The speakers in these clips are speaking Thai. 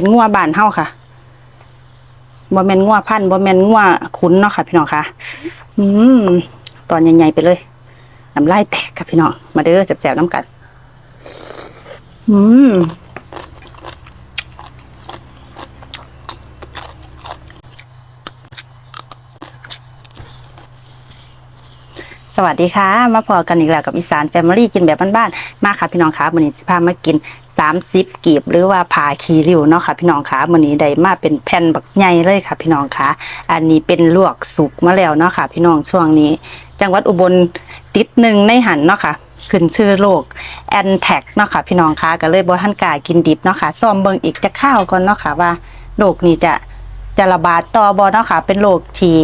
เป็นงัวบ้านเฮาค่ะบ่แม่นงัวพันบ่แม่นงัวขุนเนาะค่ะ พี่น้องค่ะ อืมตอนใหญ่ๆไปเลยน้ำลายแตกค่ะพี่น้องมาเด้อแซ่บๆน้ำกัน อืม วัสดีค่ะ มาพอกันอีกแล้วกับอีสานแฟมิลี่กินแบบบ้านๆ มาค่ะพี่น้องคะวันนี้สิพามากิน 30กีบหรือว่าผาคีริวเนาะค่ะพี่น้องคะวันนี้ได้มาเป็นแผ่นบักใหญ่เลยค่ะ พี่น้องคะอันนี้เป็นลวกสุกมาแล้วเนาะค่ะ พี่น้องช่วงนี้ จังหวัดอุบลติดหนึ่งในหันเนาะค่ะขึ้นชื่อโรคแอนแท็กเนาะค่ะพี่น้องคะก็เลยบ่ทันกากินดิบเนาะค่ะซ่อมเบิ่งอีกจะข้าวก่อนเนาะค่ะว่าโรคนี้จะ จะระบาดต่อบอเนาะค่ะ เป็นโรคที่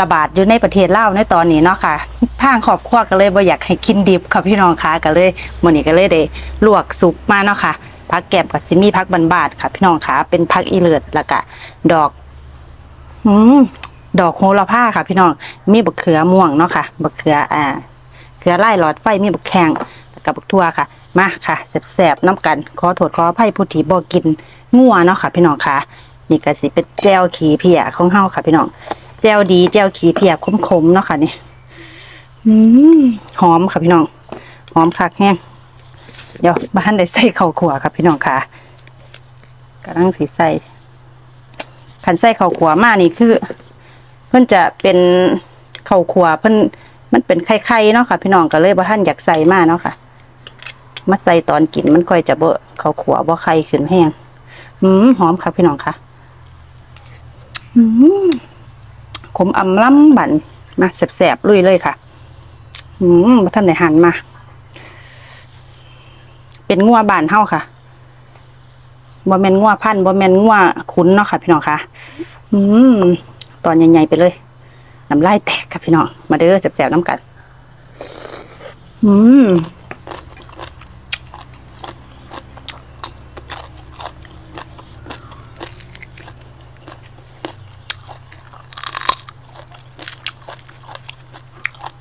ระบาดอยู่ในประเทศลาวในตอนนี้เนาะค่ะทางครอบครัวก็เลยบ่อยากให้กินดิบค่ะพี่น้องค่ะก็เลยมื้อนี้ก็เลยได้ลวกสุกมาเนาะค่ะผักแกบกับซิมีผักบานๆค่ะ พี่น้องค่ะ เป็นผักอีเลือดแล้วก็ดอกอืมดอกโหระพาค่ะ พี่น้องมีบักเขือม่วงเนาะค่ะบักเขืออ่าเขือไล่หลอดไฟมีบักแข้งแล้วกับบักทั่วค่ะ มาค่ะแสบๆน้ำกัน ขอโทษขออภัยผู้ที่บ่กินงัวเนาะค่ะ พี่น้องค่ะ นี่ก็สิเป็นแจวขี้เพียของเฮาค่ะพี่น้องแจวดีแจวขี้เพียคมๆเนาะค่ะนี่หอมค่ะพี่น้อง หอมคักแห้งเดี๋ยวบ้านได้ใส่ข้าวขัวค่ะพี่น้องค่ะกำลังสีใส่ขันใส่ข้าวขัวมานี่คือ เพิ่อนจะเป็นข้าวขัวเพิ่อนมันเป็นไข่ๆเนาะค่ะ พี่น้องก็เลยบ่ท่านอยากใส่มาเนาะค่ะมาใส่ตอนกินมันค่อยจะเบอะข้าวขัวบ่ไข่ขึ้นแห้งอืมหอมค่ะพี่น้องค่ะ ขมอำล้ำบันมาแสบๆลุยเลยค่ะ อืมท่านไหนหันมา เป็นงัวบานเฮาค่ะบ่แมนงัวพันบ่แมนงัวขุนเนาะค่ะ พี่น้องค่ะ อืม ตอนใหญ่ๆไปเลยน้ำลายแตกค่ะพี่น้อง มาเด้อแสบๆน้ำกัน อืม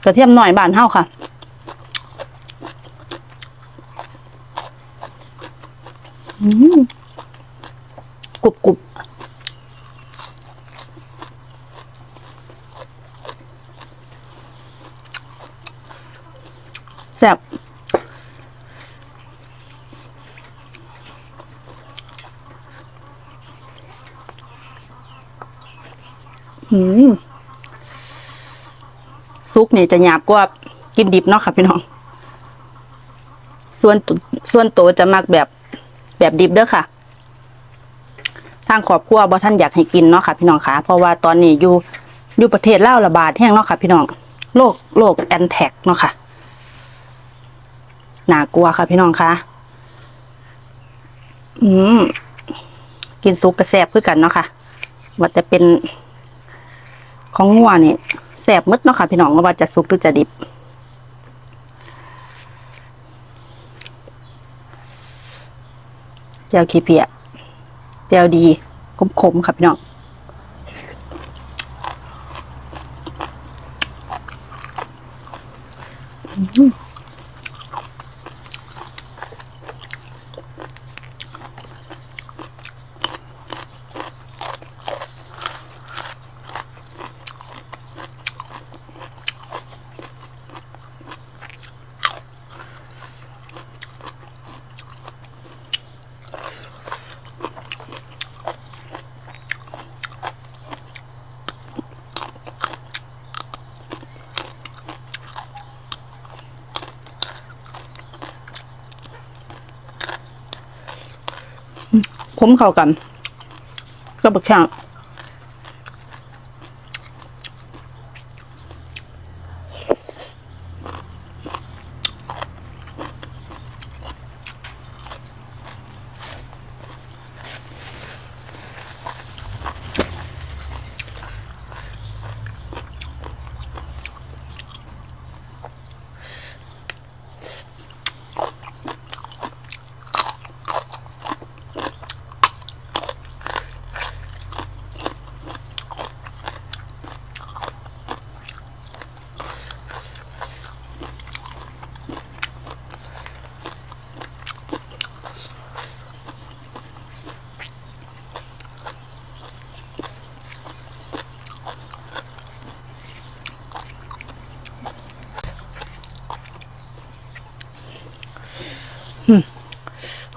กระเทียมหน่อยบานเท่าค่ะกรุบกรุบแซ่บอืม ซุกเนี่ยจะหยาบกว่ากินดิบเนาะค่ะพี่น้อง ส่วนส่วนโตจะมักแบบแบบดิบเด้อค่ะ ทางครอบครัวบ่ท่านอยากให้กินเนาะค่ะ พี่น้องค่ะ เพราะว่าตอนนี้อยู่อยู่ประเทศลาวระบาดแห้งเนาะค่ะ พี่น้องโรคโรคแอนแท็กเนาะค่ะน่ากลัวค่ะ พี่น้องค่ะ อืมกินซุกกระแซบคือกันเนาะค่ะว่าแต่เป็นของงัวนี่แสบมดเนาะค่ะพี่น้องว่าจะสุกหรือจะดิบ เจียวขี้เปียเจียวดีขมๆค่ะพี่น้องอืม คุ้มเข้ากัน ก็บักแข้ง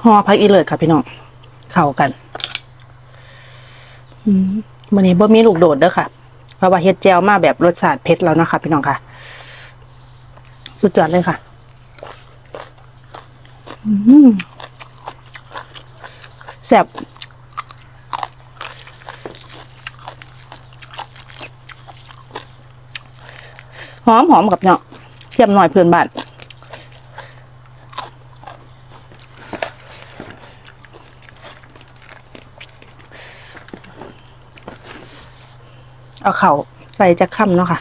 ห่อพักอีเลิศค่ะพี่น้องเข้ากันวันนี้บ่มีลูกโดดเด้อค่ะ เพราะว่าเฮ็ดแจวมาแบบรสชาติเผ็ดแล้วนะคะพี่น้องค่ะ สุดยอดเลยค่ะแซ่บหอมหอมกับเนาะเทียมหน่อยเพื่อนบ้าน เอาเข่าใส่จะค่ำเนาะค่ะ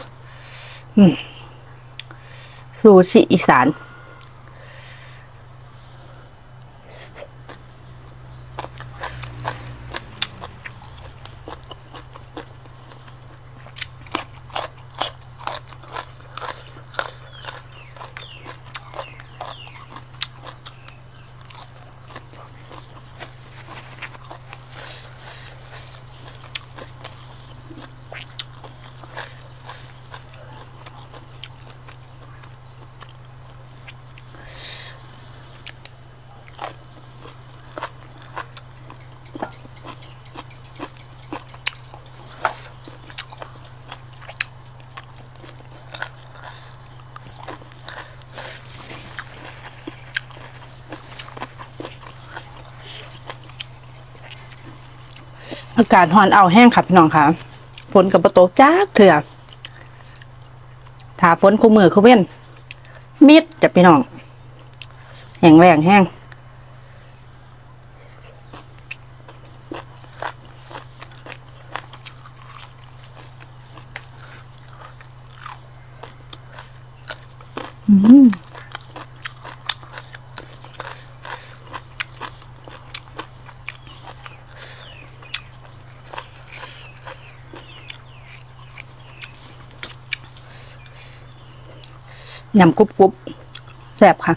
อืม ซูชิอีสาน อากาศฮอนเอาแห้งค่ะพี่น้องค่ะฝนกับประตกจ้าเถื่อถ้าฝนคู่มือคู่เว้นมิดจะพี่น้องแห้งแรงแห้ง อืม ยำกรุบกรุบแซ่บค่ะ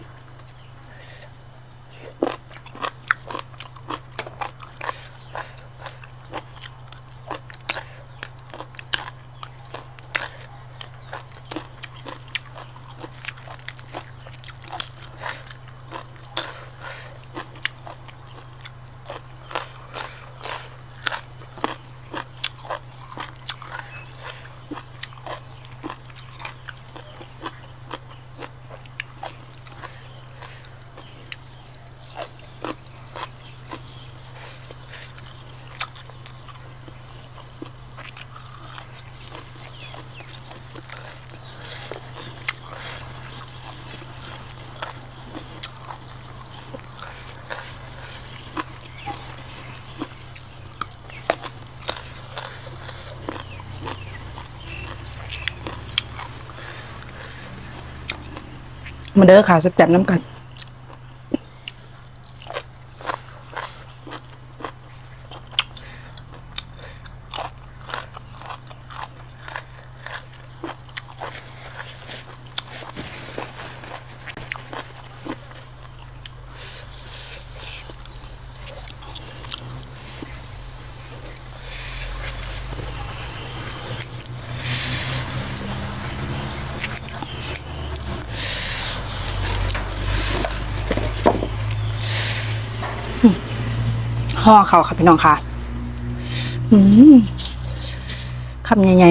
มาเด้อค่ะแซ่บๆน้ำกัน ห่อเขาค่ะพี่น้องค่ะ อืมคำใหญ่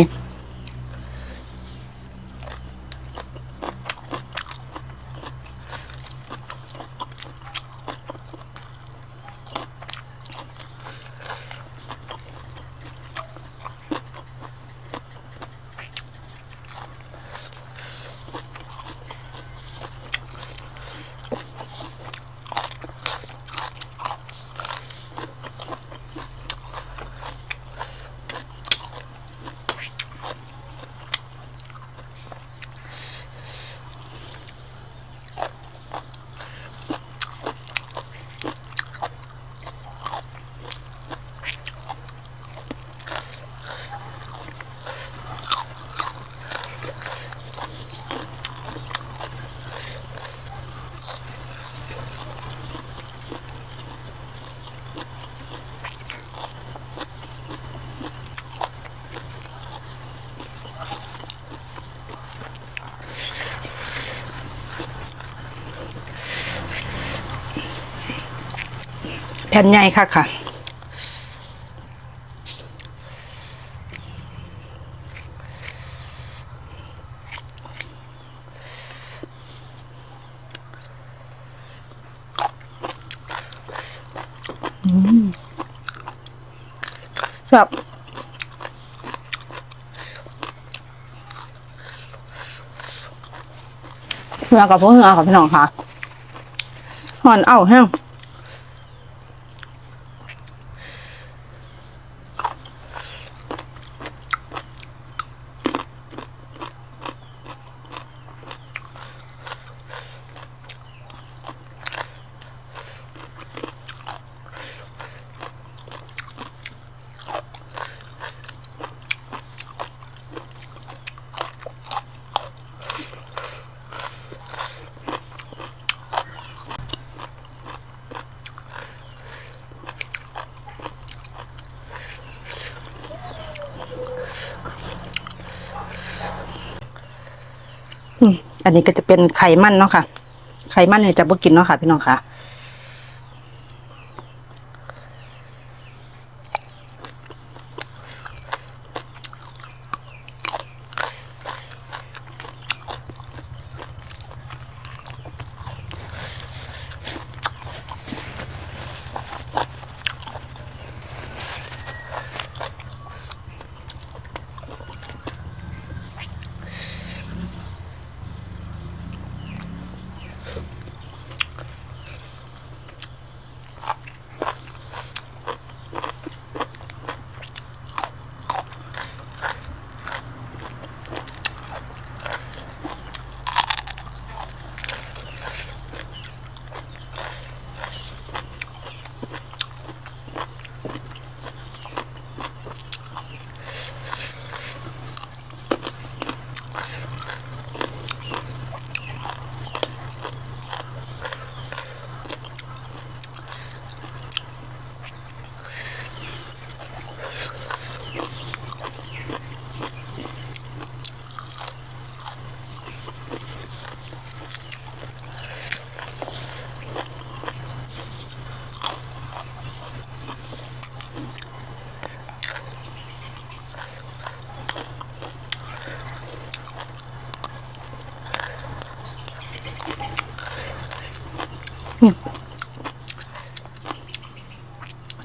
ผ่นใหญ่ค่ะค่ะครับเหือกับพวกเหือค่ะพี่น้องค่ะหอนเอ้าแห้ง อันนี้ก็จะเป็นไขมันเนาะค่ะ ไขมันเนี่ยจะบ่กินเนาะค่ะ พี่น้องค่ะ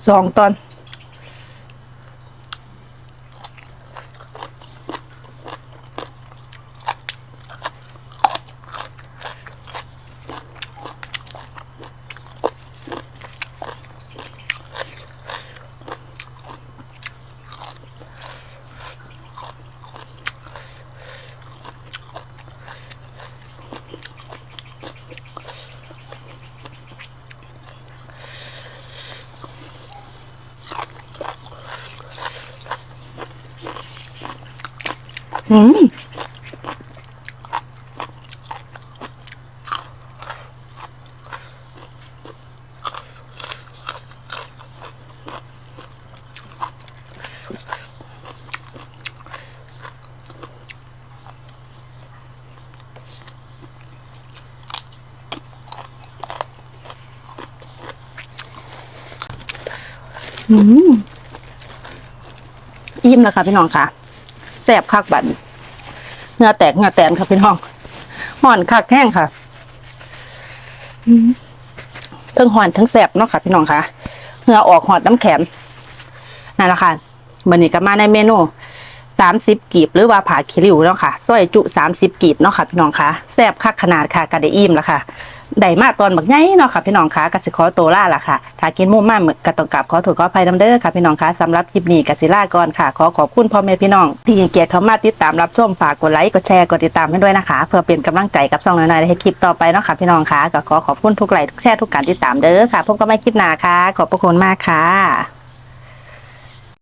สองตอน อืมอืมอิ่มแล้วค่ะพี่น้องค่ะ ซ่บคักบันเหงือแตกเหงือแตนค่ะพี่น้องห่อนคักแห้งค่ะทั้งห่อนทั้งแซ่บเนาะค่ะพี่น้องค่ะเงาอออกหอดน้ำแข็งนั่นแหละค่ะบันนี้ก็มาในเมนู สามสิบกีบหรือว่าผาคิริวเนาะค่ะส้อยจุสามสิบกีบเนาะค่ะพี่น้องค่ะแซ่บคักขนาดค่ะกระไดอิ่มแล้วค่ะได้มาตอนบักใหญ่เนาะค่ะพี่น้องคะกสิขอตัวล่าล่ะค่ะถ้ากินมุ่มมากเหมือนกต้องกับขอถูกขออภัยน้ำเด้อค่ะพี่น้องคะสำหรับคลิปนี้กสิล่าก่อนค่ะ ขอขอบคุณพ่อแม่พี่น้อง ที่เกียรติเข้ามาติดตามรับชมฝากกดไลค์กดแชร์กดติดตามให้ด้วยนะคะ เพื่อเป็นกำลังใจกับช่องน้อยๆให้คลิปต่อไปเนาะค่ะพี่น้องคะก็ขอขอบคุณทุกไลค์ทุกแชร์ทุกการติดตามเด้อค่ะพบกันใหม่คลิปหน้าค่ะ ขอบพระคุณมากค่ะ